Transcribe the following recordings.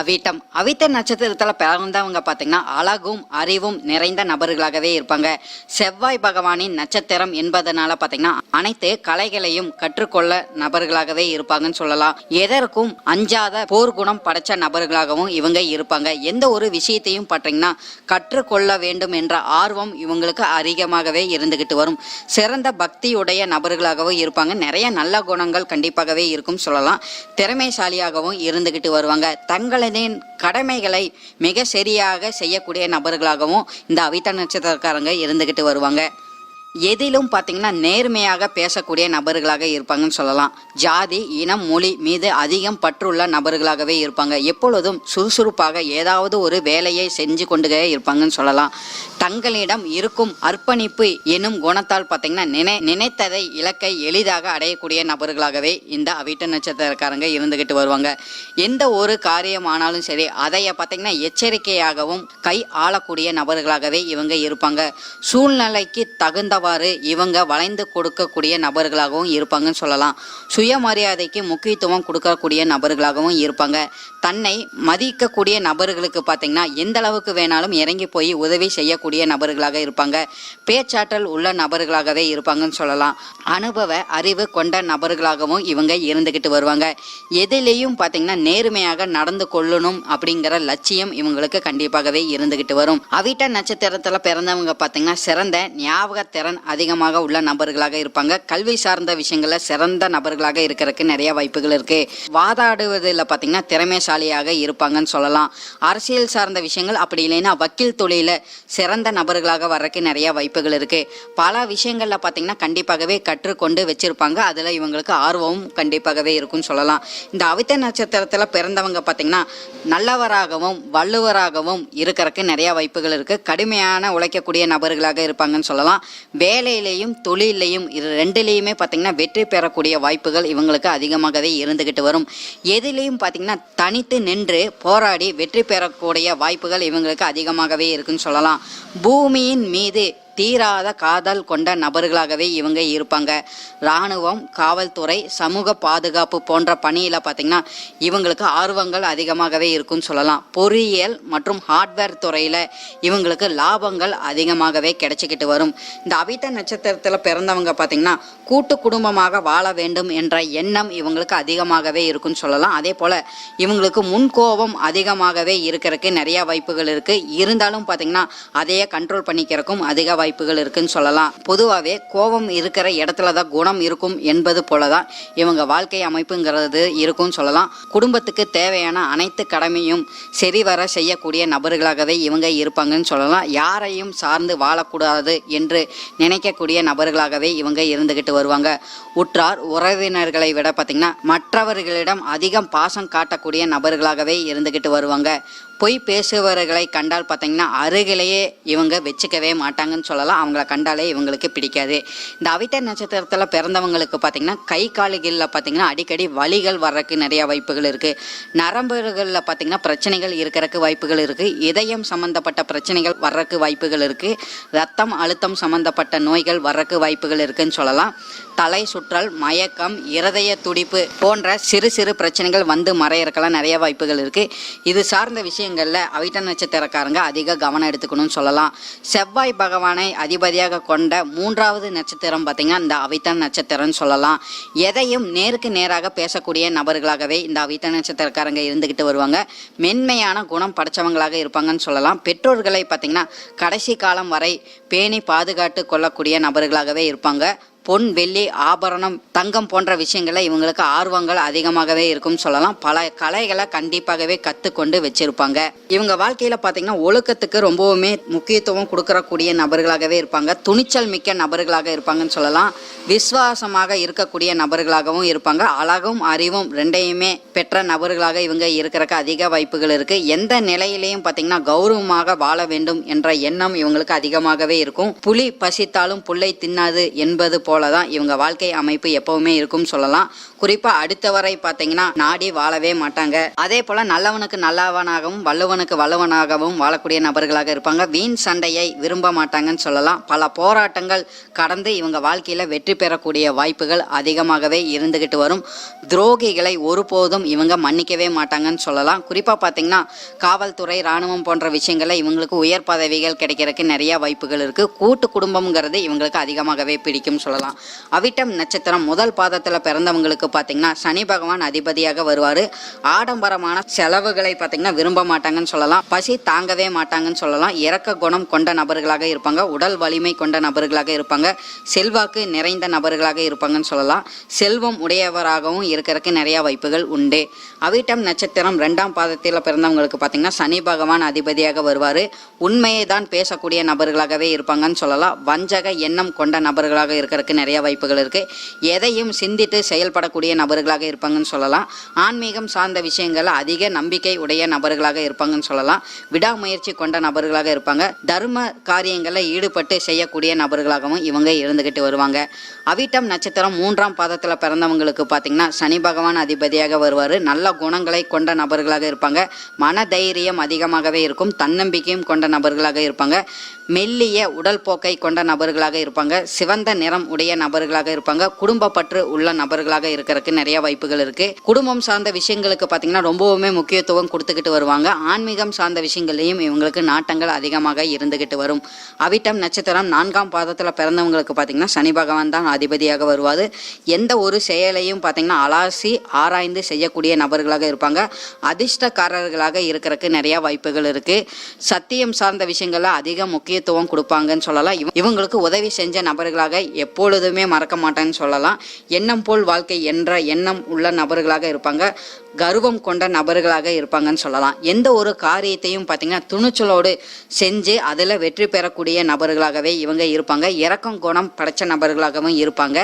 அவிட்டம். அவிட்ட நட்சத்திரத்தில் பிறந்தவங்க பார்த்தீங்கன்னா அழகும் அறிவும் நிறைந்த நபர்களாகவே இருப்பாங்க. செவ்வாய் பகவானின் நட்சத்திரம் என்பதனால பார்த்தீங்கன்னா அனைத்து கலைகளையும் கற்றுக்கொள்ள நபர்களாகவே இருப்பாங்கன்னு சொல்லலாம். எதற்கும் அஞ்சாத போர்க்குணம் படைச்ச நபர்களாகவும் இவங்க இருப்பாங்க. எந்த ஒரு விஷயத்தையும் பார்த்தீங்கன்னா கற்றுக்கொள்ள வேண்டும் என்ற ஆர்வம் இவங்களுக்கு அதிகமாகவே இருந்துகிட்டு வரும். சிறந்த பக்தியுடைய நபர்களாகவும் இருப்பாங்க. நிறைய நல்ல குணங்கள் கண்டிப்பாகவே இருக்கும் சொல்லலாம். திறமைசாலியாகவும் இருந்துகிட்டு வருவாங்க. தங்களை தங்களின் கடமைகளை மிக சரியாக செய்யக்கூடிய நபர்களாகவும் இந்த அவிட்ட நட்சத்திரக்காரங்க இருந்துக்கிட்டு வருவாங்க. எதிலும் பார்த்தீங்கன்னா நேர்மையாக பேசக்கூடிய நபர்களாக இருப்பாங்கன்னு சொல்லலாம். ஜாதி இனம் மொழி மீது அதிகம் பற்றுள்ள நபர்களாகவே இருப்பாங்க. எப்பொழுதும் சுறுசுறுப்பாக ஏதாவது ஒரு வேலையை செஞ்சு கொண்டு இருப்பாங்கன்னு சொல்லலாம். தங்களிடம் இருக்கும் அர்ப்பணிப்பு எனும் குணத்தால் பார்த்தீங்கன்னா நினை நினைத்ததை இலக்கை எளிதாக அடையக்கூடிய நபர்களாகவே இந்த அவிட்ட நட்சத்திரக்காரங்க இருந்துகிட்டு வருவாங்க. எந்த ஒரு காரியமானாலும் சரி அதைய பார்த்தீங்கன்னா எச்சரிக்கையாகவும் கை ஆளக்கூடிய நபர்களாகவே இவங்க இருப்பாங்க. சூழ்நிலைக்கு தகுந்த தகுந்தவாறு இவங்க வளைந்து கொடுக்கக்கூடிய நபர்களாகவும் இருப்பாங்கன்னு சொல்லலாம். சுயமரியாதைக்கு முக்கியத்துவம் கொடுக்கக்கூடிய நபர்களாகவும் இருப்பாங்க. தன்னை மதிக்கக்கூடிய நபர்களுக்கு பார்த்தீங்கன்னா எந்த அளவுக்கு வேணாலும் இறங்கி போய் உதவி செய்யக்கூடிய நபர்களாக இருப்பாங்க. பேச்சாற்றல் உள்ள நபர்களாகவே இருப்பாங்கன்னு சொல்லலாம். அனுபவ அறிவு கொண்ட நபர்களாகவும் இவங்க இருந்துக்கிட்டு வருவாங்க. எதிலேயும் பார்த்தீங்கன்னா நேர்மையாக நடந்து கொள்ளணும் அப்படிங்கிற லட்சியம் இவங்களுக்கு கண்டிப்பாகவே இருந்துகிட்டு வரும். அவிட்ட நட்சத்திரத்தில் பிறந்தவங்க பார்த்தீங்கன்னா சிறந்த ஞாபக திறன் அதிகமாக உள்ள நபர்களாக இருப்பாங்க. கல்வி சார்ந்த விஷயங்களில் சிறந்த நபர்களாக இருக்கிறதுக்கு நிறைய வாய்ப்புகள் இருக்கு. வாதாடுவதில் பார்த்தீங்கன்னா திறமைசாலியாக இருப்பாங்கன்னு சொல்லலாம். அரசியல் சார்ந்த விஷயங்கள் அப்படி இல்லைன்னா வக்கீல் தொழிலில் சிறந்த நபர்களாக வர்றதுக்கு நிறைய வாய்ப்புகள் இருக்கு. பல விஷயங்களில் பார்த்தீங்கன்னா கண்டிப்பாகவே கற்றுக்கொண்டு வச்சிருப்பாங்க. அதில் இவங்களுக்கு ஆர்வமும் கண்டிப்பாகவே இருக்கும்னு சொல்லலாம். இந்த அவித்த நட்சத்திரத்தில் பிறந்தவங்க பார்த்தீங்கன்னா நல்லவராகவும் வள்ளுவராகவும் இருக்கிறதுக்கு நிறைய வாய்ப்புகள் இருக்கு. கடுமையான உழைக்கக்கூடிய நபர்களாக இருப்பாங்கன்னு சொல்லலாம். வேலையிலையும் தொழிலையும் இது ரெண்டுலேயுமே பார்த்தீங்கன்னா வெற்றி பெறக்கூடிய வாய்ப்புகள் இவங்களுக்கு அதிகமாகவே இருந்துக்கிட்டு வரும். எதிலையும் பார்த்தீங்கன்னா தனித்து நின்று போராடி வெற்றி பெறக்கூடிய வாய்ப்புகள் இவங்களுக்கு அதிகமாகவே இருக்குன்னு சொல்லலாம். பூமியின் மீது தீராத காதல் கொண்ட நபர்களாகவே இவங்க இருப்பாங்க. இராணுவம் காவல்துறை சமூக பாதுகாப்பு போன்ற பணியில் பார்த்தீங்கன்னா இவங்களுக்கு ஆர்வங்கள் அதிகமாகவே இருக்கும்னு சொல்லலாம். பொறியியல் மற்றும் ஹார்ட்வேர் துறையில் இவங்களுக்கு லாபங்கள் அதிகமாகவே கிடைச்சிக்கிட்டு வரும். இந்த அவிட்ட நட்சத்திரத்தில் பிறந்தவங்க பார்த்தீங்கன்னா கூட்டு குடும்பமாக வாழ வேண்டும் என்ற எண்ணம் இவங்களுக்கு அதிகமாகவே இருக்கும்னு சொல்லலாம். அதே போல் இவங்களுக்கு முன்கோபம் அதிகமாகவே இருக்கிறதுக்கு நிறையா வாய்ப்புகள் இருக்குது இருந்தாலும் பார்த்தீங்கன்னா அதையே கண்ட்ரோல் பண்ணிக்கிறதுக்கும் அதிக வாய்ப்புகள் இருக்குன்னு சொல்லலாம். பொதுவாகவே கோபம் இருக்கிற இடத்துல தான் குணம் இருக்கும் என்பது போல தான் இவங்க வாழ்க்கை அமைப்புங்கிறது இருக்கும்னு சொல்லலாம். குடும்பத்துக்கு தேவையான அனைத்து கடமையும் சரிவர செய்யக்கூடிய நபர்களாகவே இவங்க இருப்பாங்கன்னு சொல்லலாம். யாரையும் சார்ந்து வாழக்கூடாது என்று நினைக்கக்கூடிய நபர்களாகவே இவங்க இருந்துகிட்டு வருவாங்க. உற்றார் உறவினர்களை விட பார்த்திங்கன்னா மற்றவர்களிடம் அதிகம் பாசம் காட்டக்கூடிய நபர்களாகவே இருந்துகிட்டு வருவாங்க. பொய் பேசுபவர்களை கண்டால் பார்த்தீங்கன்னா அருகிலேயே இவங்க வச்சுக்கவே மாட்டாங்கன்னு சொல்லலாம். அவங்கள கண்டாலே இவங்களுக்கு பிடிக்காது. இந்த அவிட்ட நட்சத்திரத்தில் பிறந்தவங்களுக்கு பார்த்தீங்கன்னா கை காலுகளில் பார்த்தீங்கன்னா அடிக்கடி வலிகள் வர்றதுக்கு நிறைய வாய்ப்புகள் இருக்குது நரம்புகளில் பார்த்தீங்கன்னா பிரச்சனைகள் இருக்கிறக்கு வாய்ப்புகள் இருக்குது இதயம் சம்மந்தப்பட்ட பிரச்சனைகள் வர்றதுக்கு வாய்ப்புகள் இருக்குது ரத்தம் அழுத்தம் சம்மந்தப்பட்ட நோய்கள் வர்றதுக்கு வாய்ப்புகள் இருக்குன்னு சொல்லலாம். தலை சுற்றல் மயக்கம் இருதய துடிப்பு போன்ற சிறு சிறு பிரச்சனைகள் வந்து மறையறக்கெல்லாம் நிறைய வாய்ப்புகள் இருக்குது இது சார்ந்த விஷயம் விஷயங்களில் அவிட்ட நட்சத்திரக்காரங்க அதிக கவனம் எடுத்துக்கணும்னு சொல்லலாம். செவ்வாய் பகவானை அதிபதியாக கொண்ட மூன்றாவது நட்சத்திரம் பார்த்திங்கன்னா இந்த அவிட்ட நட்சத்திரம்னு சொல்லலாம். எதையும் நேருக்கு நேராக பேசக்கூடிய நபர்களாகவே இந்த அவிட்ட நட்சத்திரக்காரங்க இருந்துக்கிட்டு வருவாங்க. மென்மையான குணம் படைச்சவங்களாக இருப்பாங்கன்னு சொல்லலாம். பெற்றோர்களை பார்த்திங்கன்னா கடைசி காலம் வரை பேணி பாதுகாத்து கொள்ளக்கூடிய நபர்களாகவே இருப்பாங்க. பொன் வெள்ளி ஆபரணம் தங்கம் போன்ற விஷயங்களை இவங்களுக்கு ஆர்வங்கள் அதிகமாகவே இருக்கும் சொல்லலாம். பல கலைகளை கண்டிப்பாகவே கற்றுக்கொண்டு வச்சிருப்பாங்க. இவங்க வாழ்க்கையில பார்த்தீங்கன்னா ஒழுக்கத்துக்கு ரொம்பவுமே முக்கியத்துவம் கொடுக்கறக்கூடிய நபர்களாகவே இருப்பாங்க. துணிச்சல் மிக்க நபர்களாக இருப்பாங்கன்னு சொல்லலாம். விசுவாசமாக இருக்கக்கூடிய நபர்களாகவும் இருப்பாங்க. அழகும் அறிவும் ரெண்டையுமே பெற்ற நபர்களாக இவங்க இருக்கிறக்க அதிக வாய்ப்புகள் இருக்கு. எந்த நிலையிலையும் பார்த்தீங்கன்னா கௌரவமாக வாழ வேண்டும் என்ற எண்ணம் இவங்களுக்கு அதிகமாகவே இருக்கும். புலி பசித்தாலும் புல்லை தின்னாது என்பது போலதான் இவங்க வாழ்க்கை அமைப்பு எப்பவுமே இருக்கும் சொல்லலாம். குறிப்பா அடுத்தவரை பார்த்தீங்கன்னா நாடி வாழவே மாட்டாங்க. அதே போல நல்லவனுக்கு நல்லவனாகவும் வல்லவனுக்கு வல்லவனாகவும் வாழக்கூடிய நபர்களாக இருப்பாங்க. வீண் சண்டையை விரும்ப மாட்டாங்கன்னு சொல்லலாம். பல போராட்டங்கள் கடந்து இவங்க வாழ்க்கையில வெற்றி பெறக்கூடிய வாய்ப்புகள் அதிகமாகவே இருந்துகிட்டு வரும். துரோகிகளை ஒருபோதும் இவங்க மன்னிக்கவே மாட்டாங்கன்னு சொல்லலாம். குறிப்பா பார்த்தீங்கன்னா காவல்துறை ராணுவம் போன்ற விஷயங்களை இவங்களுக்கு உயர் பதவிகள் கிடைக்கிறதுக்கு நிறைய வாய்ப்புகள் இருக்கு. கூட்டு குடும்பம்ங்கிறது இவங்களுக்கு அதிகமாகவே பிடிக்கும் சொல்லலாம். அவிட்டம் நட்சத்திரம் முதல் பாதத்தில் பிறந்தவங்களுக்கு பார்த்தீங்கன்னா சனி பகவான் அதிபதியாக வருவார். ஆடம்பரமான செலவுகளை பார்த்தீங்கன்னா விரும்ப மாட்டாங்கன்னு சொல்லலாம். பசி தாங்கவே மாட்டாங்கன்னு சொல்லலாம். இறக்க குணம் கொண்ட நபர்களாக இருப்பாங்க. உடல் வலிமை கொண்ட நபர்களாக இருப்பாங்க. செல்வாக்கு நிறைந்த நபர்களாக இருப்பாங்கன்னு சொல்லலாம். செல்வம் உடையவராகவும் இருக்கிறதுக்கு நிறைய வாய்ப்புகள் உண்டு. அவிட்டம் நட்சத்திரம் ரெண்டாம் பாதத்தில் பிறந்தவங்களுக்கு பார்த்தீங்கன்னா சனி பகவான் அதிபதியாக வருவார். உண்மையை தான் பேசக்கூடிய நபர்களாகவே இருப்பாங்கன்னு சொல்லலாம். வஞ்சக எண்ணம் கொண்ட நபர்களாக இருக்கிறதுக்கு நிறைய வாய்ப்புகள் இருக்கு. எதையும் சிந்தித்து செயல்படக்கூடிய நபர்களாக இருப்பாங்கன்னு சொல்லலாம். ஆன்மீகம் சார்ந்த விஷயங்கள் அதிக நம்பிக்கை உடைய நபர்களாக இருப்பாங்கன்னு சொல்லலாம். விடாமுயற்சி கொண்ட நபர்களாக இருப்பாங்க. தர்ம காரியங்களில் ஈடுபட்டு செய்யக்கூடிய நபர்களாகவும் இவங்க இருந்துகிட்டு வருவாங்க. அவிட்டம் நட்சத்திரம் மூன்றாம் பாதத்தில் பிறந்தவங்களுக்கு பார்த்தீங்கன்னா சனி பகவான் அதிபதியாக வருவார். நல்ல குணங்களை கொண்ட நபர்களாக இருப்பாங்க. மன தைரியம் அதிகமாகவே இருக்கும். தன்னம்பிக்கையும் கொண்ட நபர்களாக இருப்பாங்க. மெல்லிய உடல் போக்கை கொண்ட நபர்களாக இருப்பாங்க. சிவந்த நிறம் உடைய நபர்களாக இருப்பாங்க. குடும்ப பற்று உள்ள நபர்களாக இருக்கிறதுக்கு நிறைய வாய்ப்புகள் இருக்கு. குடும்பம் சார்ந்த விஷயங்களுக்கு பார்த்தீங்கன்னா ரொம்பவுமே முக்கியத்துவம் கொடுத்துக்கிட்டு வருவாங்க. ஆன்மீகம் சார்ந்த விஷயங்களையும் இவங்களுக்கு நாட்டங்கள் அதிகமாக இருந்துகிட்டு வரும். அவிட்டம் நட்சத்திரம் நான்காம் பாதத்தில் பிறந்தவங்களுக்கு பார்த்தீங்கன்னா சனி பகவான் தான் அதிபதியாக வருவார். எந்த ஒரு செயலையும் பார்த்தீங்கன்னா அலாசி ஆராய்ந்து செய்யக்கூடிய நபர்களாக இருப்பாங்க. அதிர்ஷ்டக்காரர்களாக இருக்கிறதுக்கு நிறைய வாய்ப்புகள் இருக்கு. சத்தியம் சார்ந்த விஷயங்கள்ல அதிக முக்கியத்துவம் கொடுப்பாங்கன்னு சொல்லலாம். இவங்களுக்கு உதவி செஞ்ச நபர்களாக எப்பொழுதுமே மறக்க மாட்டேன்னு சொல்லலாம். எண்ணம் போல் வாழ்க்கை என்ற எண்ணம் உள்ள நபர்களாக இருப்பாங்க. கர்வம் கொண்ட நபர்களாக இருப்பாங்கன்னு சொல்லலாம். எந்த ஒரு காரியத்தையும் பார்த்தீங்கன்னா துணிச்சலோடு செஞ்சு அதில் வெற்றி பெறக்கூடிய நபர்களாகவே இவங்க இருப்பாங்க. இறக்கம் குணம் படைச்ச நபர்களாகவும் இருப்பாங்க.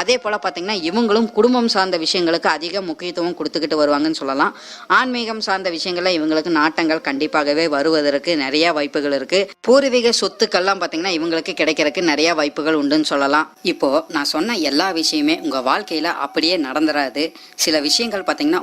அதே போல் பார்த்தீங்கன்னா இவங்களும் குடும்பம் சார்ந்த விஷயங்களுக்கு அதிக முக்கியத்துவம் கொடுத்துக்கிட்டு வருவாங்கன்னு சொல்லலாம். ஆன்மீகம் சார்ந்த விஷயங்களில் இவங்களுக்கு நாட்டங்கள் கண்டிப்பாகவே வருவதற்கு நிறைய வாய்ப்புகள் இருக்கு. பூர்வீக சொத்துக்கள்லாம் பார்த்தீங்கன்னா இவங்களுக்கு கிடைக்கிறதுக்கு நிறைய வாய்ப்புகள் உண்டுன்னு சொல்லலாம். இப்போ நான் சொன்ன எல்லா விஷயமே உங்க வாழ்க்கையில அப்படியே நடந்துடாது சில விஷயங்கள் பார்த்தீங்கன்னா